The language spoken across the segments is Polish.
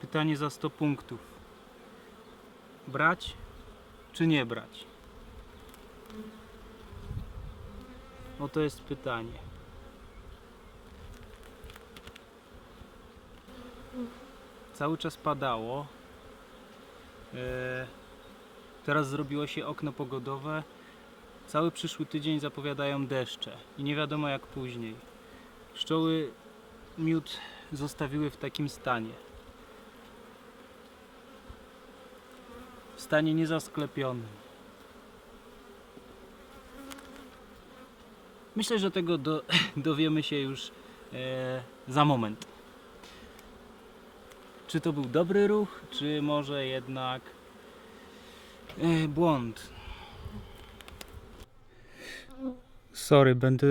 Pytanie za 100 punktów. Brać czy nie brać? Oto jest pytanie. Cały czas padało. E, Teraz zrobiło się okno pogodowe. Cały przyszły tydzień zapowiadają deszcze i nie wiadomo jak później. Pszczoły miód zostawiły w takim stanie. W stanie niezasklepionym. Myślę, że tego do, dowiemy się już e, za moment. Czy to był dobry ruch, czy może jednak e, błąd? Sorry, będę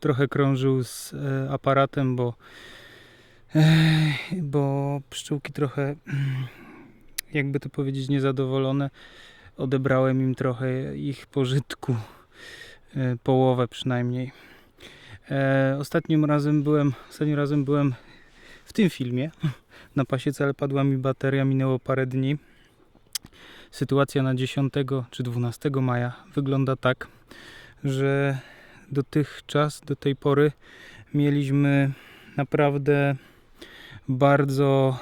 trochę krążył z e, aparatem, bo, e, bo pszczółki trochę, jakby to powiedzieć, niezadowolone. Odebrałem im trochę ich pożytku, e, połowę przynajmniej. Ostatnim razem byłem, ostatnim razem byłem w tym filmie na pasiece, ale padła mi bateria, minęło parę dni. Sytuacja na 10 czy 12 maja wygląda tak, że dotychczas, do tej pory mieliśmy naprawdę bardzo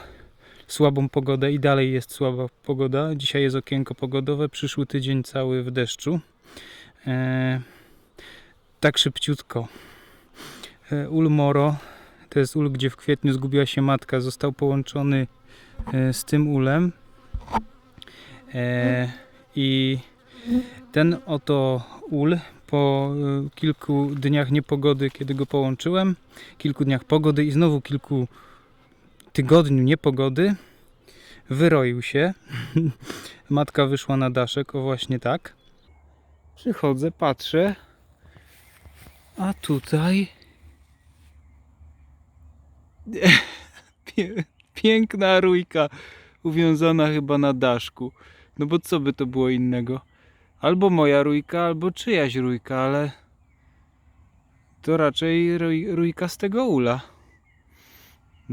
słabą pogodę i dalej jest słaba pogoda. Dzisiaj jest okienko pogodowe, przyszły tydzień cały w deszczu. E, tak szybciutko. E, ul Moro, to jest ul, gdzie w kwietniu zgubiła się matka, został połączony e, z tym ulem. E, I ten oto ul po y, kilku dniach niepogody, kiedy go połączyłem, kilku dniach pogody i znowu kilku tygodniu niepogody, wyroił się. Matka wyszła na daszek, o właśnie tak. Przychodzę, patrzę, a tutaj piękna rójka uwiązana chyba na daszku. No bo co by to było innego? Albo moja rójka, albo czyjaś rójka, ale to raczej rój, rójka z tego ula.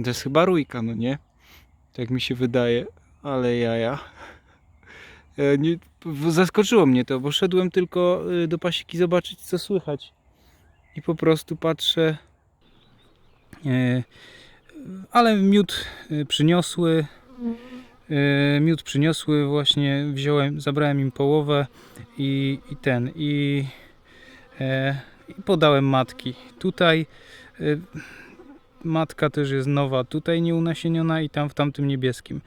To jest chyba rójka, no nie? Tak mi się wydaje, ale jaja. E, zaskoczyło mnie to, bo szedłem tylko y, do pasiki zobaczyć co słychać. I po prostu patrzę. E, Ale miód przyniosły. Y, Miód przyniosły, właśnie wziąłem, zabrałem im połowę i, i ten i, e, i podałem matki. Tutaj e, matka też jest nowa, tutaj nieunasieniona i tam w tamtym niebieskim.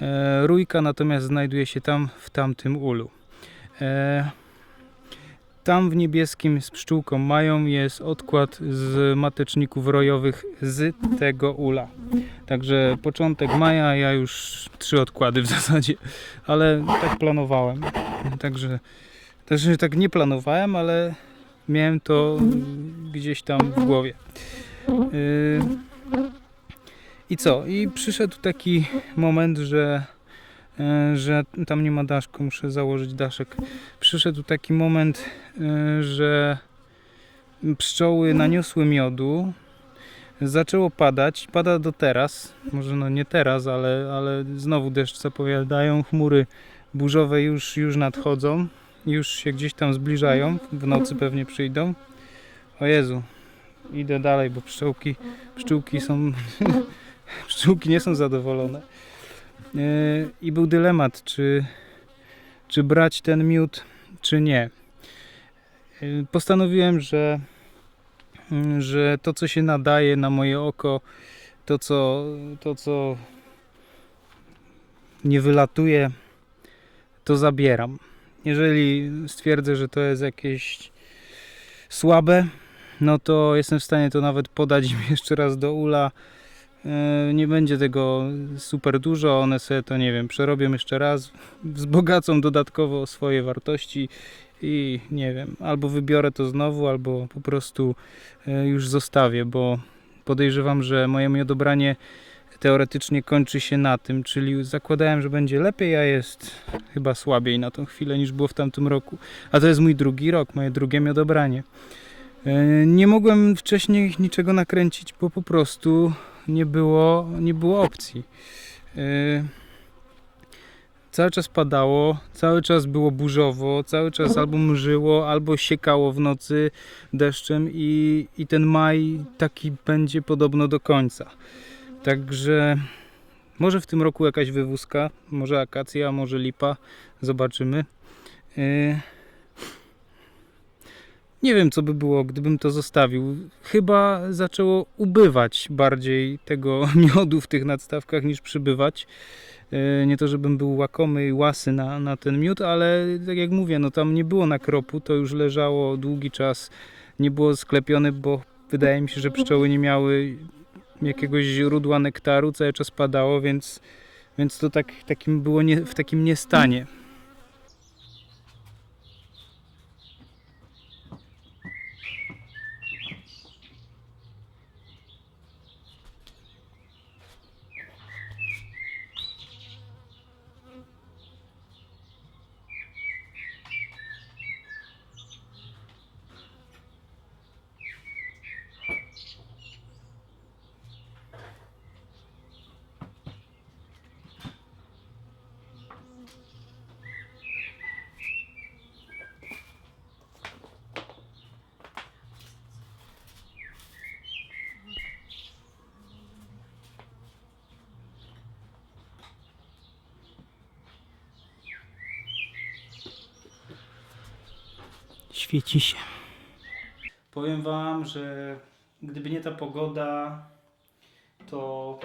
E, rójka natomiast znajduje się tam w tamtym ulu. E, tam w niebieskim z pszczółką mają jest odkład z mateczników rojowych z tego ula. Także początek maja, ja już trzy odkłady w zasadzie, ale tak planowałem. Także też tak nie planowałem, ale miałem to gdzieś tam w głowie. Yy, I co? I przyszedł taki moment, że, że tam nie ma daszku, muszę założyć daszek. Przyszedł taki moment, yy, że pszczoły naniosły miodu, zaczęło padać, pada do teraz, może no nie teraz, ale, ale znowu deszcz zapowiadają, chmury burzowe już, już nadchodzą, już się gdzieś tam zbliżają, w nocy pewnie przyjdą. O Jezu, idę dalej, bo pszczółki, pszczółki są, pszczółki nie są zadowolone. Yy, I był dylemat, czy, czy brać ten miód, czy nie. Yy, Postanowiłem, że Mm, że to, co się nadaje na moje oko, to, co, to, co nie wylatuje, to zabieram. Jeżeli stwierdzę, że to jest jakieś słabe, no to jestem w stanie to nawet podać im jeszcze raz do ula. E, Nie będzie tego super dużo, one sobie to, nie wiem, przerobią jeszcze raz, wzbogacą dodatkowo swoje wartości i nie wiem, albo wybiorę to znowu, albo po prostu e, już zostawię, bo podejrzewam, że moje miodobranie teoretycznie kończy się na tym, czyli zakładałem, że będzie lepiej, a jest chyba słabiej na tą chwilę niż było w tamtym roku. A to jest mój drugi rok, moje drugie miodobranie. E, Nie mogłem wcześniej niczego nakręcić, bo po prostu nie było, nie było opcji. E, Cały czas padało, cały czas było burzowo, cały czas albo mrzyło, albo siekało w nocy deszczem i, i ten maj taki będzie podobno do końca. Także może w tym roku jakaś wywózka, może akacja, może lipa, zobaczymy. E, Nie wiem, co by było, gdybym to zostawił. Chyba zaczęło ubywać bardziej tego miodu w tych nadstawkach niż przybywać. E, Nie to, żebym był łakomy i łasy na, na ten miód, ale tak jak mówię, no tam nie było nakropu, to już leżało długi czas, nie było sklepione, bo wydaje mi się, że pszczoły nie miały jakiegoś źródła nektaru, cały czas padało, więc, więc to tak, takim było nie, w takim niestanie. Świeci się. Powiem Wam, że gdyby nie ta pogoda, to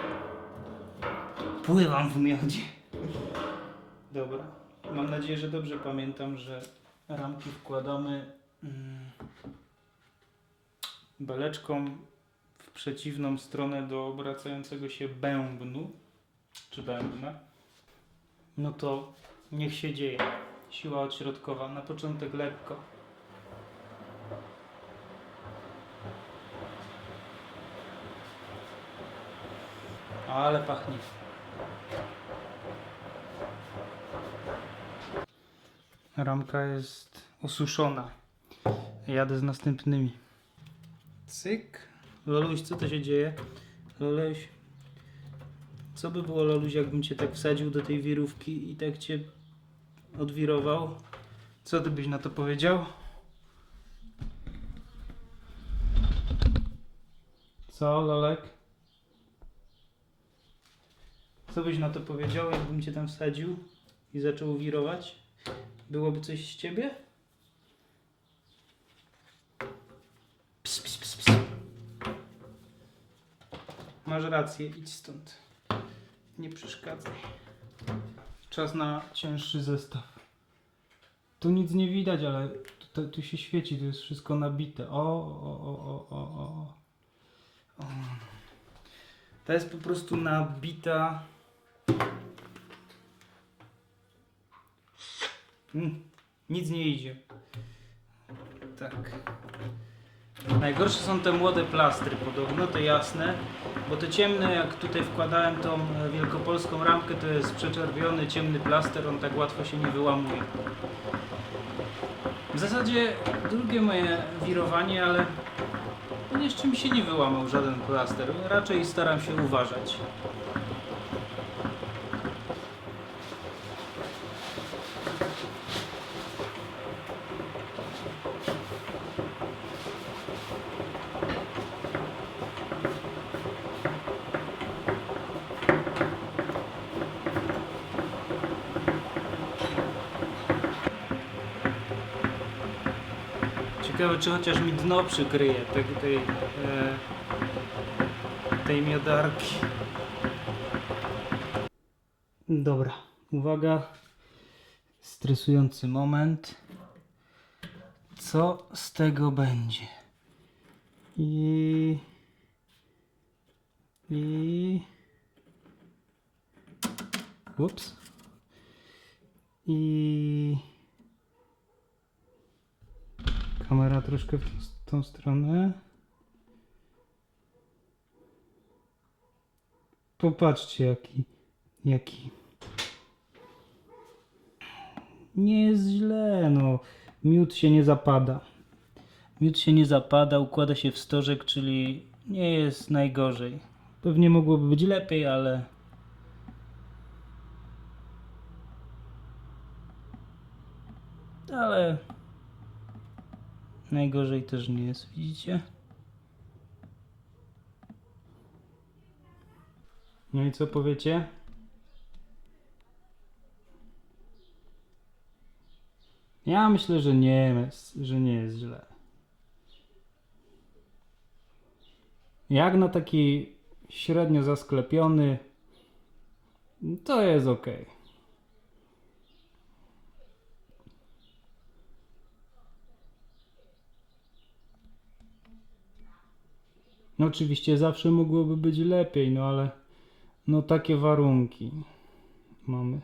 pływam w miodzie. Dobra. Mam nadzieję, że dobrze pamiętam, że ramki wkładamy mm, beleczką w przeciwną stronę do obracającego się bębnu, czy bębna. No to niech się dzieje. Siła odśrodkowa. Na początek lekko. Ale pachnie. Ramka jest osuszona. Jadę z następnymi. Cyk. Loluś, co to się dzieje? Loluś. Co by było, Loluś, jakbym cię tak wsadził do tej wirówki i tak cię odwirował? Co ty byś na to powiedział? Co, Lolek? Co byś na to powiedział, jakbym cię tam wsadził i zaczął wirować? Byłoby coś z ciebie? Ps, ps, ps, ps. Masz rację, idź stąd. Nie przeszkadzaj. Czas na cięższy zestaw. Tu nic nie widać, ale tu, tu się świeci, tu jest wszystko nabite. O, o, o, o, o, o. o. Ta jest po prostu nabita. Mm, nic nie idzie. Tak. Najgorsze są te młode plastry, podobno te jasne, bo te ciemne, jak tutaj wkładałem tą e, wielkopolską ramkę, to jest przeczerwiony, ciemny plaster, on tak łatwo się nie wyłamuje. W zasadzie drugie moje wirowanie, ale jeszcze mi się nie wyłamał żaden plaster. Raczej staram się uważać. Ciekawe, czy chociaż mi dno przykryje tej, tej, tej miodarki. Dobra, uwaga. Stresujący moment. Co z tego będzie? I. I. Ups. I. Kamera troszkę w tą, stronę. Popatrzcie jaki, jaki. Nie jest źle, no. Miód się nie zapada. Miód się nie zapada, układa się w stożek, czyli nie jest najgorzej. Pewnie mogłoby być lepiej, ale ale najgorzej też nie jest, widzicie? No i co powiecie? Ja myślę, że nie że nie jest źle. Jak na taki średnio zasklepiony, to jest ok. No oczywiście zawsze mogłoby być lepiej, no ale no takie warunki mamy.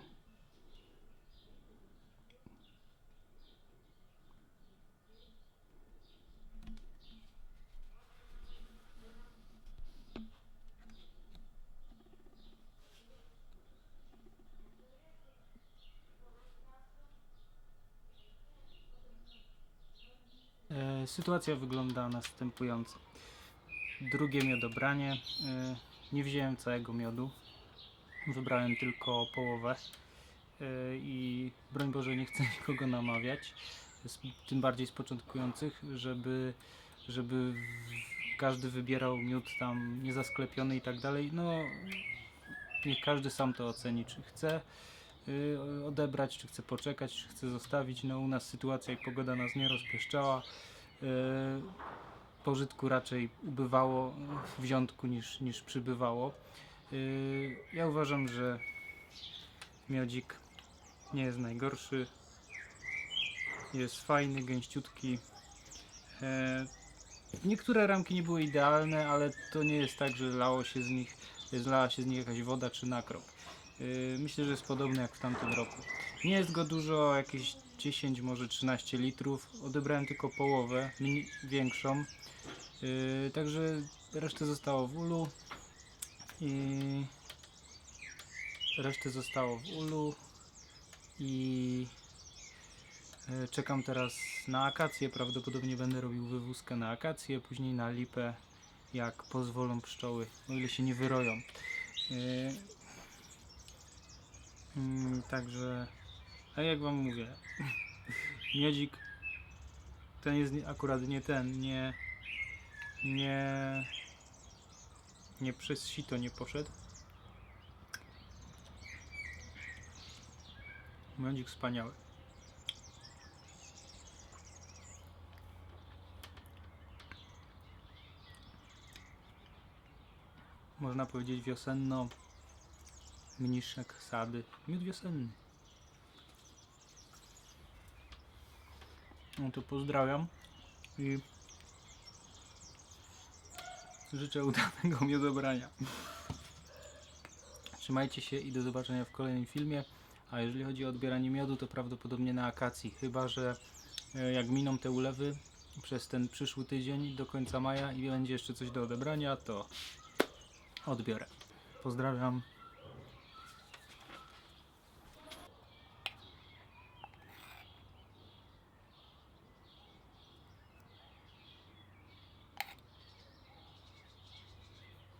E, Sytuacja wygląda następująco. Drugie miodobranie. E, Nie wziąłem całego miodu. Wybrałem tylko połowę. E, I broń Boże, nie chcę nikogo namawiać, tym bardziej z początkujących, żeby, żeby każdy wybierał miód tam niezasklepiony i tak dalej. No, niech każdy sam to oceni, czy chce y, odebrać, czy chce poczekać, czy chce zostawić. No, u nas sytuacja i pogoda nas nie rozpieszczała. Y, Pożytku raczej ubywało w wziątku niż, niż przybywało. Y, Ja uważam, że miodzik nie jest najgorszy. Jest fajny, gęściutki. E, Niektóre ramki nie były idealne, ale to nie jest tak, że lało się z nich, zlała się z nich jakaś woda czy nakrop. Yy, Myślę, że jest podobny jak w tamtym roku. Nie jest go dużo, jakieś 10, może 13 litrów. Odebrałem tylko połowę, większą. Yy, Także resztę zostało w ulu. I resztę zostało w ulu. I e, czekam teraz na akacje. Prawdopodobnie będę robił wywózkę na akacje, później na lipę, jak pozwolą pszczoły, o ile się nie wyroją. E, Mm, Także, a jak wam mówię, miodzik ten jest akurat nie ten, nie, nie, nie przez sito nie poszedł. Miodzik wspaniały. Można powiedzieć wiosenno mniszek sady. Miód wiosenny. No to pozdrawiam i życzę udanego miodobrania. Trzymajcie się i do zobaczenia w kolejnym filmie. A jeżeli chodzi o odbieranie miodu, to prawdopodobnie na akacji. Chyba, że e, jak miną te ulewy przez ten przyszły tydzień do końca maja i będzie jeszcze coś do odebrania, to odbiorę. Pozdrawiam.